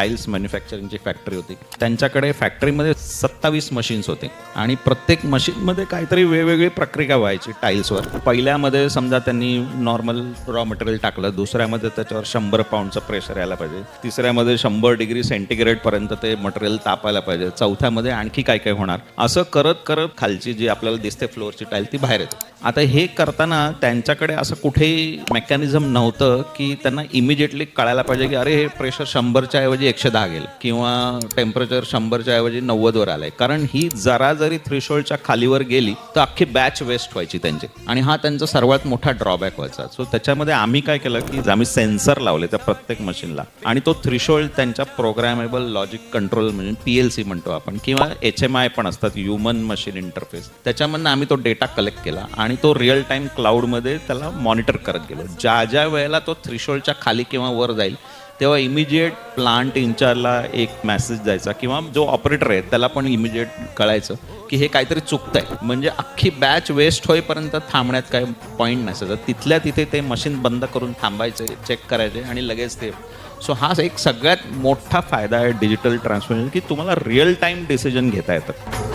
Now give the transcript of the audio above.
Tiles मॅन्युफॅक्चरिंगची factory होती. त्यांच्याकडे फॅक्टरीमध्ये सत्तावीस मशीन्स होते. आणि प्रत्येक मशीनमध्ये काहीतरी वेगवेगळी प्रक्रिया व्हायची टाईल्सवर पहिल्यामध्ये समजा त्यांनी नॉर्मल रॉ मटेरियल टाकलं दुसऱ्यामध्ये त्याच्यावर शंभर पाऊंडचं प्रेशर यायला पाहिजे तिसऱ्यामध्ये शंभर डिग्री सेंटीग्रेडपर्यंत ते मटेरियल तापायला पाहिजे चौथ्यामध्ये आणखी काय काय होणार? असं करत करत खालची जी आपल्याला दिसते फ्लोअरची टाईल ती बाहेर येते. आता हे करताना त्यांच्याकडे असं कुठेही मेकॅनिझम नव्हतं की त्यांना इमिजिएटली कळायला पाहिजे की अरे हे प्रेशर शंभरच्या ऐवजी एकशे दहा गेलं किंवा टेम्परेचर शंभरच्या ऐवजी नव्वदवर आलंय. कारण ही जरा जरी थ्रिशोल्डच्या खालीवर गेली तर अख्खी बॅच वेस्ट व्हायची त्यांची. आणि हा त्यांचा सर्वात मोठा ड्रॉबॅक व्हायचा. सो त्याच्यामध्ये आम्ही काय केलं की आम्ही सेन्सर लावले त्या प्रत्येक मशीनला आणि तो थ्रिशोल्ड त्यांच्या प्रोग्रॅमेबल लॉजिक कंट्रोल म्हणजे पी एल सी म्हणतो आपण किंवा एच एम आय पण असतात ह्युमन मशीन इंटरफेस त्याच्यामधनं आम्ही तो डेटा कलेक्ट केला आणि तो रिअल टाईम क्लाउडमध्ये त्याला मॉनिटर करत गेलो. ज्या ज्या वेळेला तो थ्रिशोल्डच्या खाली किंवा वर जाईल तेव्हा इमिजिएट प्लांट इंचार्जला एक मेसेज जायचा किंवा जो ऑपरेटर आहे त्याला पण इमिजिएट कळायचं की हे काहीतरी चुकतंय. म्हणजे अख्खी बॅच वेस्ट होईपर्यंत थांबण्यात काय पॉईंट नसायचं तिथल्या तिथे ते मशीन बंद करून थांबायचे चेक करायचे आणि लगेच ते. सो हा एक सगळ्यात मोठा फायदा आहे डिजिटल ट्रान्सफॉर्मेशन की तुम्हाला रिअल टाईम डिसिजन घेता येतं.